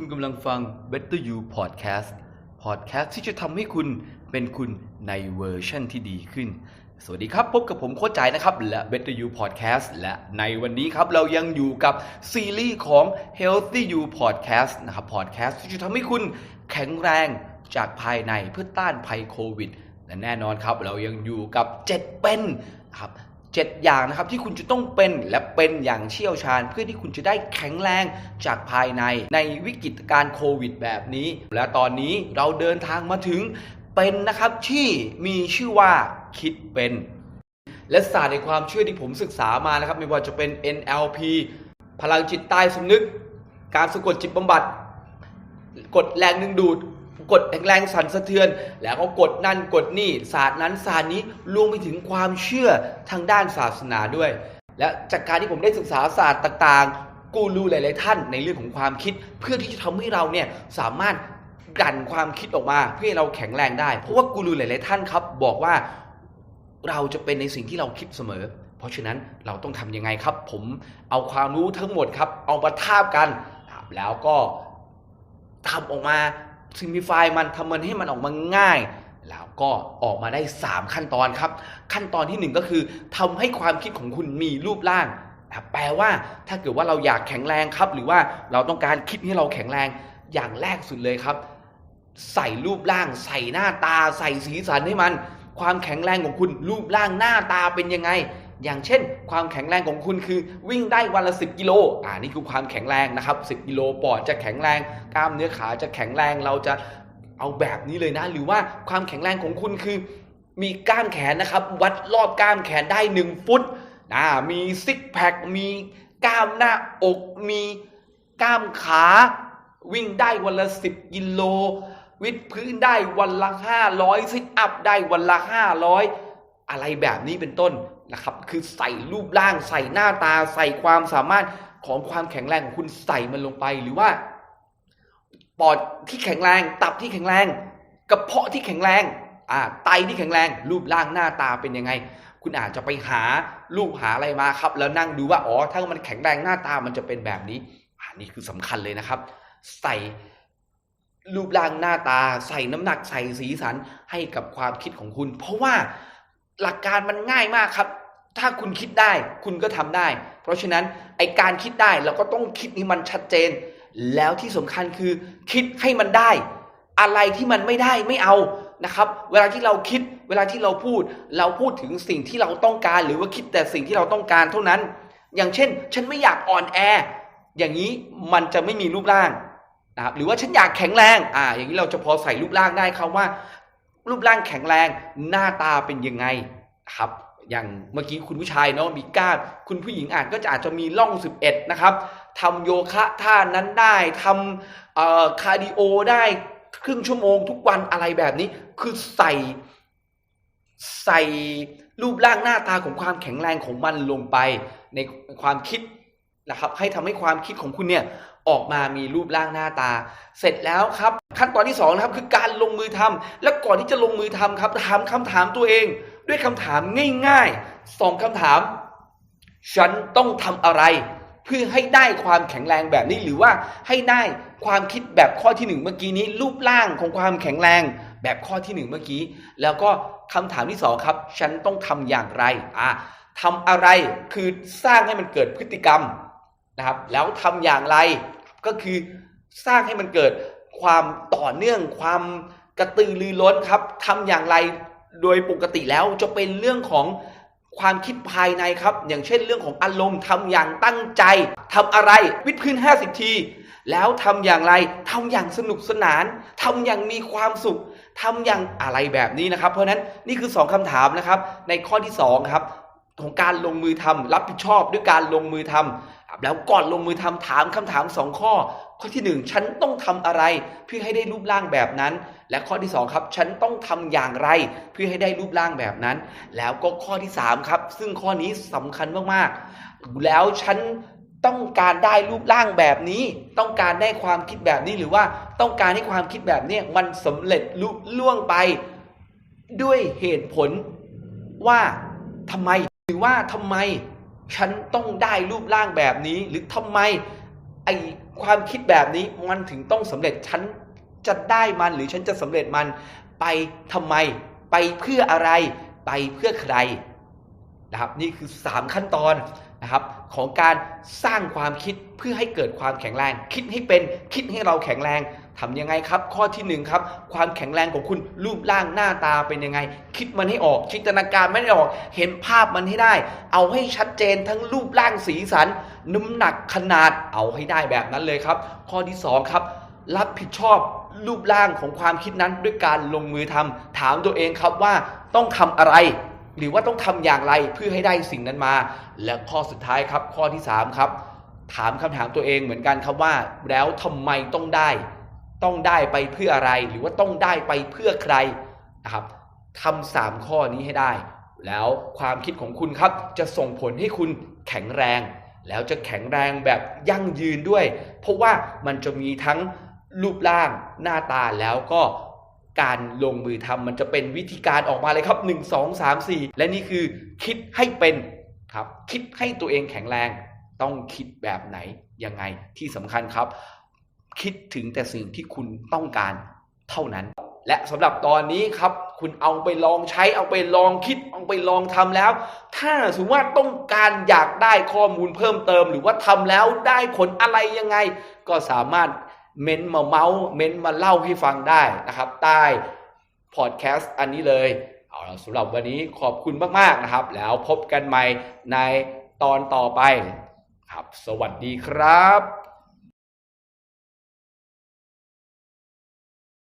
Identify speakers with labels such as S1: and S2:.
S1: คุณกำลังฟัง Better You Podcast Podcast ที่จะทำให้คุณเป็นคุณในเวอร์ชั่นที่ดีขึ้น สวัสดีครับ พบกับผมโค้ชใจนะครับ และ Better You Podcast และในวันนี้ครับ เรายังอยู่กับซีรีส์ของ Healthy You Podcast นะครับ Podcast ที่จะทำให้คุณแข็งแรงจากภายในเพื่อต้านภัยโควิดและแน่นอนครับ เรายังอยู่กับ 7 เป็นครับ เจ็ดอย่างนะครับที่คุณจะต้องเป็นและเป็นอย่างเชี่ยวชาญ เพื่อที่คุณจะได้แข็งแรงจากภายในในวิกฤตการณ์โควิดแบบนี้ และตอนนี้เราเดินทางมาถึงเป็นนะครับที่มีชื่อว่าคิดเป็นและศาสตร์ในความเชื่อที่ผมศึกษามานะครับ ไม่ว่าจะเป็น NLP พลังจิตใต้สำนึก การสะกดจิตบำบัดกดแรงดึงดูด กดแรงสั่นสะเทือน แล้วก็กดนั่นกดนี่ศาสตร์นั้นศาสตร์นี้รวมไปถึงความเชื่อทางด้านศาสนาด้วย และจากการที่ผมได้ศึกษาศาสตร์ต่างๆ กูรูหลาย ๆ ท่านในเรื่องของความคิด เพื่อที่จะทำให้เราเนี่ยสามารถกันความคิดออกมาเพื่อให้เราแข็งแรงได้ เพราะว่ากูรูหลาย ๆ ท่านครับ บอกว่าเราจะเป็นในสิ่งที่เราคิดเสมอ เพราะฉะนั้นเราต้องทำยังไงครับ ผมเอาความรู้ทั้งหมดครับ เอามาทาบกัน แล้วก็ทำออกมา ซิมพลิฟายมันทำมันให้มันออกมาง่าย แล้วก็ออกมาได้ 3 ขั้นตอนครับ ขั้นตอนที่ 1 ก็คือทำให้ความคิดของคุณมีรูปร่าง แปลว่าถ้าเกิดว่าเราอยากแข็งแรงครับ หรือว่าเราต้องการคิดให้เราแข็งแรงอย่างแรกสุดเลยครับ ใส่รูปร่าง ใส่หน้าตา ใส่สีสันให้มัน ความแข็งแรงของคุณรูปร่างหน้าตาเป็นยังไง อย่างเช่น ความแข็งแรงของคุณคือ วิ่งได้วันละ 10 กิโลอ่านี่คือความแข็งแรงนะครับ 10 กิโลปอดจะแข็งแรง กล้ามเนื้อขาจะแข็งแรงเราจะเอาแบบนี้เลยนะ หรือว่าความแข็งแรงของคุณคือ มีกล้ามแขนนะครับ วัดรอบกล้ามแขนได้ 1 ฟุตนะมีซิกแพคมีกล้ามหน้าอกมีกล้ามขาวิ่งได้วันละ 10 กิโล วิดพื้นได้วันละ 500 ซิทอัพได้วันละ 500 อะไรแบบนี้เป็นต้นนะครับ คือใส่รูปร่าง ใส่หน้าตา ใส่ความสามารถของความแข็งแรงของคุณใส่มันลงไป หรือว่าปอดที่แข็งแรง ตับที่แข็งแรงกระเพาะที่แข็งแรงอ่าไตที่แข็งแรง รูปร่างหน้าตาเป็นยังไง คุณอาจจะไปหารูปหาอะไรมาครับ แล้วนั่งดูว่าอ๋อถ้ามันแข็งแรงหน้าตามันจะเป็นแบบนี้อันนี้คือสำคัญเลยนะครับ ใส่รูปร่างหน้าตา ใส่น้ำหนักใส่สีสันให้กับความคิดของคุณ เพราะว่า หลักการมันง่ายมากครับ ถ้าคุณคิดได้คุณก็ทำได้ เพราะฉะนั้นไอการคิดได้เราก็ต้องคิดให้มันชัดเจน แล้วที่สำคัญคือคิดให้มันได้ อะไรที่มันไม่ได้ไม่เอานะครับ เวลาที่เราคิดเวลาที่เราพูด เราพูดถึงสิ่งที่เราต้องการ หรือว่าคิดแต่สิ่งที่เราต้องการเท่านั้น อย่างเช่น ฉันไม่อยากอ่อนแอ อย่างนี้มันจะไม่มีรูปร่างนะครับหรือว่าฉันอยากแข็งแรงอ่าอย่างนี้เราจะพอใส่รูปร่างได้ครับว่า รูปร่างแข็งแรงหน้าตาเป็นยังไงครับอย่างเมื่อกี้คุณผู้ชายเนาะมีกล้ามคุณผู้หญิงอาจก็จะอาจจะมีร่อง 11 นะครับทำโยคะท่านั้นได้ทำคาร์ดิโอได้ครึ่งชั่วโมงทุกวันอะไรแบบนี้ คือใส่ใส่รูปร่างหน้าตาของความแข็งแรงของมันลงไปในความคิดนะครับให้ทำให้ความคิดของคุณเนี่ยออกมามีรูปร่างหน้าตา เสร็จแล้วครับ ขั้นตอนที่สองนะครับคือการลงมือทำและก่อนที่จะลงมือทำครับถามคำถามตัวเอง ด้วยคำถามง่ายๆสองคำถาม ฉันต้องทำอะไร เพื่อให้ได้ความแข็งแรงแบบนี้หรือว่าให้ได้ความคิดแบบข้อที่หนึ่งเมื่อกี้นี้ รูปร่างของความแข็งแรงแบบข้อที่หนึ่งเมื่อกี้ แล้วก็คำถามที่สองครับ ฉันต้องทำอย่างไรอะทำอะไรคือสร้างให้มันเกิดพฤติกรรม นะครับ แล้วทำอย่างไรก็คือสร้างให้มันเกิดความต่อเนื่องความกระตือรือร้นครับทำอย่างไรโดยปกติแล้วจะเป็นเรื่องของความคิดภายในครับ อย่างเช่นเรื่องของอารมณ์ทำอย่างตั้งใจทำอะไรวิดพื้น 50 ที แล้วทำอย่างไรทำอย่างสนุกสนานทำอย่างมีความสุขทำอย่างอะไรแบบนี้นะครับ เพราะฉะนั้นนี่คือ 2คำถามนะครับ ในข้อที่ 2 ครับของการลงมือทำรับผิดชอบด้วยการลงมือทำ แล้วก่อนลงมือทำถามคำถาม 2 ข้อ ข้อที่ 1 ฉันต้องทำอะไร เพื่อให้ได้รูปร่างแบบนั้น และข้อที่ 2 ครับ ฉันต้องทำอย่างไร เพื่อให้ได้รูปร่างแบบนั้น แล้วก็ข้อที่ 3 ครับ ซึ่งข้อนี้สำคัญมากๆ แล้วฉันต้องการได้รูปร่างแบบนี้ ต้องการได้ความคิดแบบนี้หรือว่าต้องการให้ความคิดแบบนี้มันสำเร็จลุล่วงไป ด้วยเหตุผลว่าทำไมหรือว่าทำไม ฉันต้องได้รูปร่างแบบนี้ หรือทำไมไอความคิดแบบนี้มันถึงต้องสำเร็จฉันจะได้มันหรือฉันจะสำเร็จมันไปทำไม ไปเพื่ออะไร ไปเพื่อใครนะครับนี่คือ 3 ขั้นตอนนะครับของการสร้างความคิดเพื่อให้เกิดความแข็งแรง คิดให้เป็นคิดให้เราแข็งแรง ทำยังไงครับ ข้อที่หนึ่งครับ ความแข็งแรงของคุณรูปร่างหน้าตาเป็นยังไง คิดมันให้ออก จินตนาการไมันให้ออก เห็นภาพมันให้ได้ เอาให้ชัดเจนทั้งรูปร่างสีสัน น้ำหนักขนาดเอาให้ได้แบบนั้นเลยครับ ข้อที่สองครับ รับผิดชอบรูปร่างของความคิดนั้นด้วยการลงมือทำถามตัวเองครับว่าต้องทำอะไร หรือว่าต้องทำอย่างไรเพื่อให้ได้สิ่งนั้นมา และข้อสุดท้ายครับ ข้อที่ 3 ครับ ถามคำถามตัวเองเหมือนกันครับว่า แล้วทำไมต้องได้ ต้องได้ไปเพื่ออะไร หรือว่าต้องได้ไปเพื่อใครนะครับทำสามข้อนี้ให้ได้ แล้วความคิดของคุณครับจะส่งผลให้คุณแข็งแรง แล้วจะแข็งแรงแบบยั่งยืนด้วย เพราะว่ามันจะมีทั้งรูปร่างหน้าตาแล้วก็การลงมือทำมันจะเป็นวิธีการออกมาเลยครับ 1 2 3 4 และนี่คือคิดให้เป็นครับ คิดให้ตัวเองแข็งแรง ต้องคิดแบบไหนยังไงที่สำคัญครับ คิดถึงแต่สิ่งที่คุณต้องการเท่านั้น และสำหรับตอนนี้ครับ คุณเอาไปลองใช้เอาไปลองคิดเอาไปลองทำแล้ว ถ้าสมมติว่าต้องการอยากได้ข้อมูลเพิ่มเติม หรือว่าทำแล้วได้ผลอะไรยังไง ก็สามารถเม้นมาเมาส์เม้นมาเล่าให้ฟังได้นะครับใต้พอดแคสต์อันนี้เลยเอาสำหรับวันนี้ขอบคุณมาก ๆ นะครับ แล้วพบกันใหม่ในตอนต่อไปครับ สวัสดีครับ